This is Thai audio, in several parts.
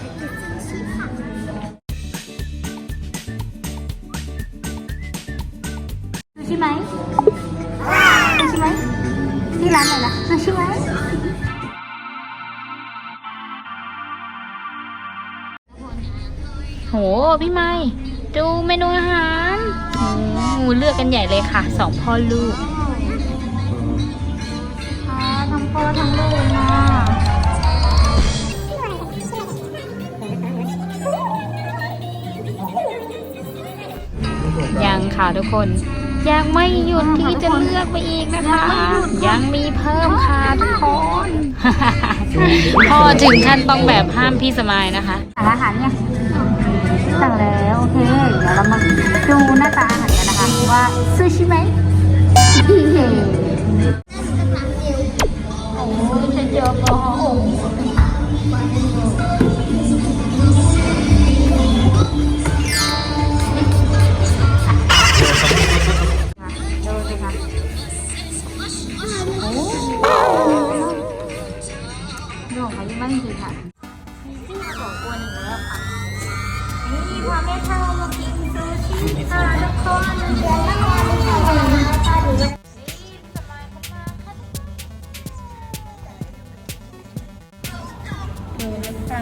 ซูชิไหมซูชิไหมที่ร้านไหนนะซูชิไหมโห พี่ไม่ดูเมนูอาหารโหเลือกกันใหญ่เลยค่ะ สองพ่อลูกทั้งพ่อทั้งลูกนะ ค่ะทุกคน ยังไม่หยุดที่จะเลือกไปอีกนะคะ ยังมีเพิ่มค่ะทุกคนพ่อถึงขั้นต้องแบบห้ามพี่สมายนะคะสั่งอาหารเนี่ยสั่งแล้วโอเคเดี๋ยวเรามาดูหน้าตาอาหารกันนะคะว่าซูชิไหมโอ้ยฉันเจอ ของเขายิ่งมากจริงๆค่ะบอกกวนอีกแล้วค่ะ นี่พาแม่เท่ามากินซูชิค่ะทุกคนเออใช่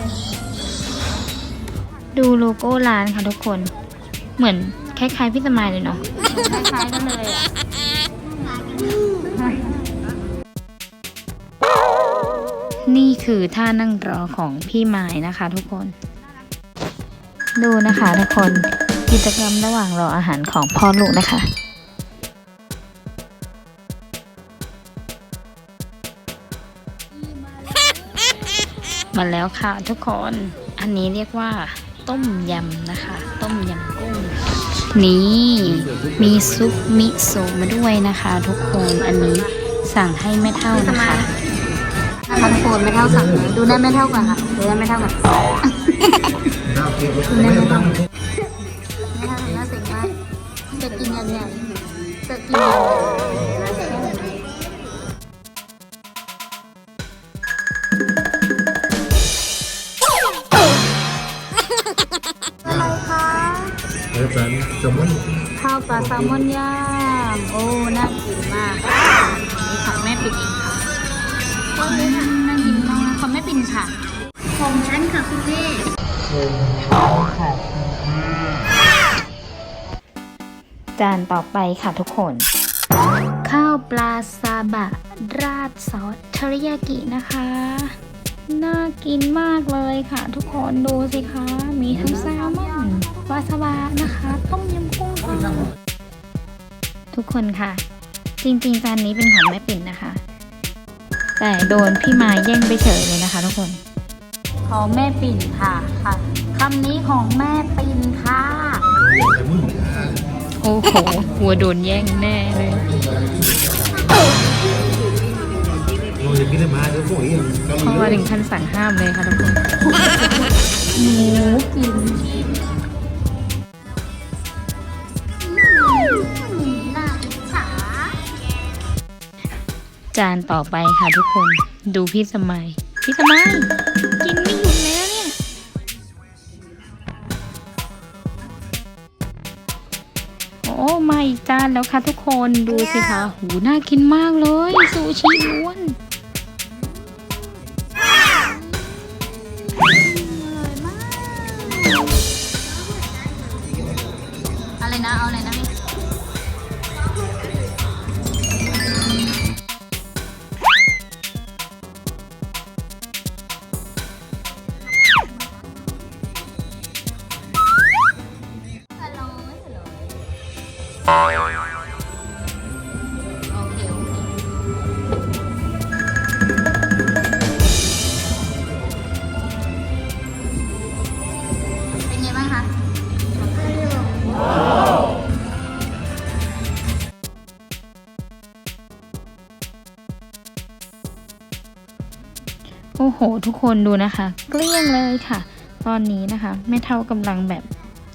ดูโลโก้ร้านค่ะทุกคน เหมือนคล้ายๆพี่สมายเลยเนาะ คล้ายๆกันเลย นี่คือท่านั่งรอของพี่ไม้นะคะ ทุกคน ดูนะคะทุกคนกิจกรรมระหว่างรออาหารของพ่อลูกนะคะมาแล้วค่ะทุกคน อันนี้เรียกว่าต้มยำนะคะ ต้มยำกุ้ง นี่มีซุปมิโซะมาด้วยนะคะ ทุกคน อันนี้สั่งให้แม่เท่านะคะ คอนโทรลไม่เท่ากันเลยดูได้ไม่เท่ากันค่ะดูได้ไม่เท่ากันดูได้ไม่เท่ากันไม่เท่ากันน่าเสียงมากจะกินยังไงจะกินอะไรคะ Depan, cuman ข้าวปลาแซลมอนย่างโอ้ น่ากินมากนี่ของแม่ปิ่น ปิ่นค่ะ ของฉันค่ะคุณพี่จานต่อไปค่ะทุกคน ข้าวปลาซาบะ ราดซอสเทริยากินะคะ น่ากินมากเลยค่ะ ทุกคนดูสิคะ มีทั้งแซลมอนวาซาบะนะคะ ต้มยำกุ้งค่ะทุกคนค่ะ จริงๆจานนี้เป็นของแม่ปิ่นนะคะ แต่โดนพี่มายแย่งไปเฉยเลยนะคะทุกคน ของแม่ปิ่นค่ะค่ะคำนี้ของแม่ปิ่นค่ะโอ้โหหัวโดนแย่งแน่เลย mau jadi kita mah ada kok iya. เพราะว่าถึงขั้นสั่งห้ามเลยค่ะทุกคนหมูกิน จานต่อไปค่ะทุกคน ดูพี่สมัย พี่สมัย กินไม่หยุดเลยนะเนี่ย โอ้มาอีกจานแล้วค่ะทุกคนดูสิคะหูน่ากินมากเลยซูชิล้วนอะไรนะ เอาอะไรนะ เป็นไงบ้างคะ โอ้โห ทุกคนดูนะคะ เกลี้ยงเลยค่ะ ตอนนี้นะคะ แม่เท่ากำลังแบบ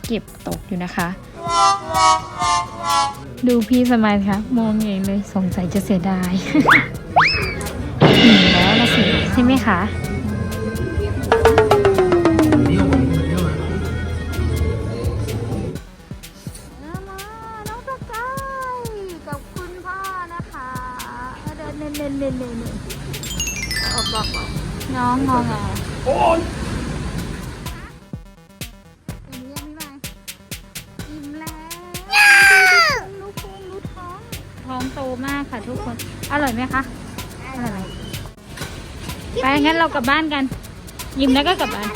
เก็บตกอยู่นะคะ ดูพี่สมายครับมองเองเลยสงสัยจะเสียดายหนีแล้วนะสิใช่ไหมคะเล่นเล่นเล่นเล่บออกบอกน้องมองอะ ทุกคน อร่อยไหมคะ อร่อย ไปงั้นเรากลับบ้านกัน ยิ้มแล้วก็กลับบ้าน